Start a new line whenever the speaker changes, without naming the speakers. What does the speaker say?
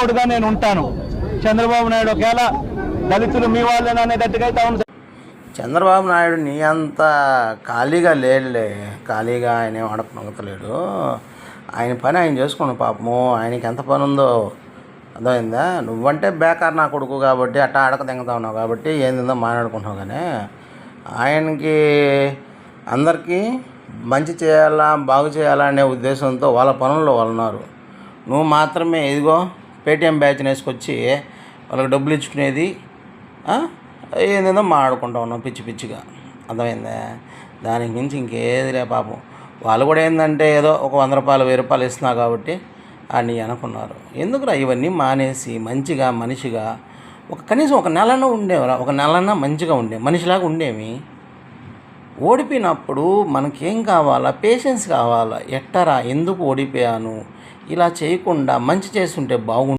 తోడుగా నేను ఉంటాను. చంద్రబాబు నాయుడు ఒకవేళ దళితులు మీ వాళ్ళని అనేటట్టుగా అయితే అవును
చంద్రబాబు నాయుడు నీ అంత ఖాళీగా లేడులే. ఖాళీగా ఆయన ఏం ఆయన పని ఆయన చేసుకోండి పాపము. ఆయనకి ఎంత పని ఉందో అర్థమైందా? నువ్వంటే బేకార్ నా కొడుకు కాబట్టి అట్టా ఆడక తింగుతా ఉన్నావు కాబట్టి ఏందిందో మాట్లాడుకుంటున్నావు కానీ ఆయనకి అందరికీ మంచి చేయాలా బాగు చేయాలా అనే ఉద్దేశంతో వాళ్ళ పనుల్లో వాళ్ళు ఉన్నారు నువ్వు మాత్రమే ఇదిగో పేటిఎం బ్యాచ్ వేసుకొచ్చి వాళ్ళకి డబ్బులు ఇచ్చుకునేది ఆ? ఏందేందో మాట్లాడుకుంటా ఉన్నాం పిచ్చి పిచ్చిగా. అర్థమైందా? దానికి మించి ఇంకేది లే పాపం. వాళ్ళు కూడా ఏంటంటే ఏదో ఒక వంద రూపాయలు వెయ్యి రూపాయలు ఇస్తున్నా కాబట్టి అని అనుకున్నారు. ఎందుకురా ఇవన్నీ మానేసి మంచిగా మనిషిగా ఒక కనీసం ఒక నెలన ఉండేవరా? ఒక నెలన మంచిగా ఉండే మనిషిలాగా ఉండేమి? ఓడిపోయినప్పుడు మనకేం కావాలా? పేషెన్స్ కావాలా? ఎట్టరా? ఎందుకు ఓడిపోయాను? ఇలా చేయకుండా మంచి చేస్తుంటే బాగుండు